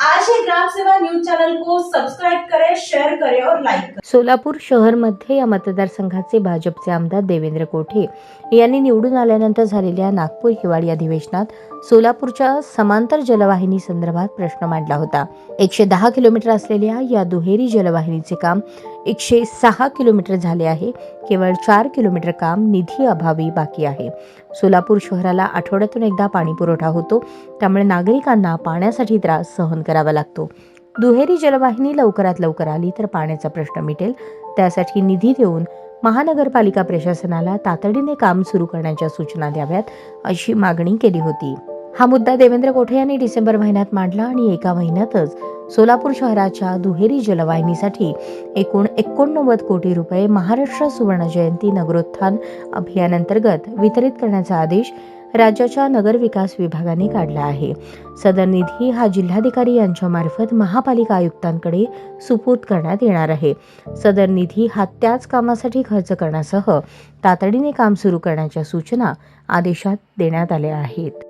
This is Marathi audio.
आज ही ग्राम सेवा न्यूज चॅनल को सब्सक्राइब करें शेयर करें और लाइक करें। सोलापूर शहरमध्ये या मतदारसंघाचे भाजपचे आमदार देवेंद्र कोठे यांनी निवडून आल्यानंतर झालेल्या नागपूर हिवाळी अधिवेशनात सोलापूरच्या समांतर जलवाहिनी संदर्भात प्रश्न मांडला होता. एकशे दहा किलोमीटर असलेल्या या दुहेरी जलवाहिनीचे काम एकशे सहा किलोमीटर झाले आहे. केवळ चार किलोमीटर काम निधी अभावी बाकी आहे. सोलापूर शहराला आठवड्यातून एकदा पाणी पुरवठा होतो. त्यामुळे नागरिकांना पाण्यासाठी त्रास सहन करावा लागतो. दुहेरी जलवाहिनी लवकरात लवकर आली तर पाण्याचा प्रश्न मिटेल. त्यासाठी निधी देऊन महानगरपालिका प्रशासनाला तातडीने काम सुरू करण्याच्या सूचना द्याव्यात अशी मागणी केली होती. हा मुद्दा देवेंद्र कोठे यांनी डिसेंबर महिन्यात मांडला आणि एका महिन्यातच सोलापूर शहराच्या दुहेरी जलवाहिनीसाठी एकूण एकोणनव्वद कोटी रुपये महाराष्ट्र सुवर्ण जयंती नगरोत्थान अभियानांतर्गत वितरित करण्याचा आदेश राज्याच्या नगरविकास विभागाने काढला आहे. सदर निधी हा जिल्हाधिकारी यांच्यामार्फत महापालिका आयुक्तांकडे सुपूर्द करण्यात येणार आहे. सदर निधी हा त्याच कामासाठी खर्च करण्यासह तातडीने काम सुरू करण्याच्या सूचना आदेशात देण्यात आल्या आहेत.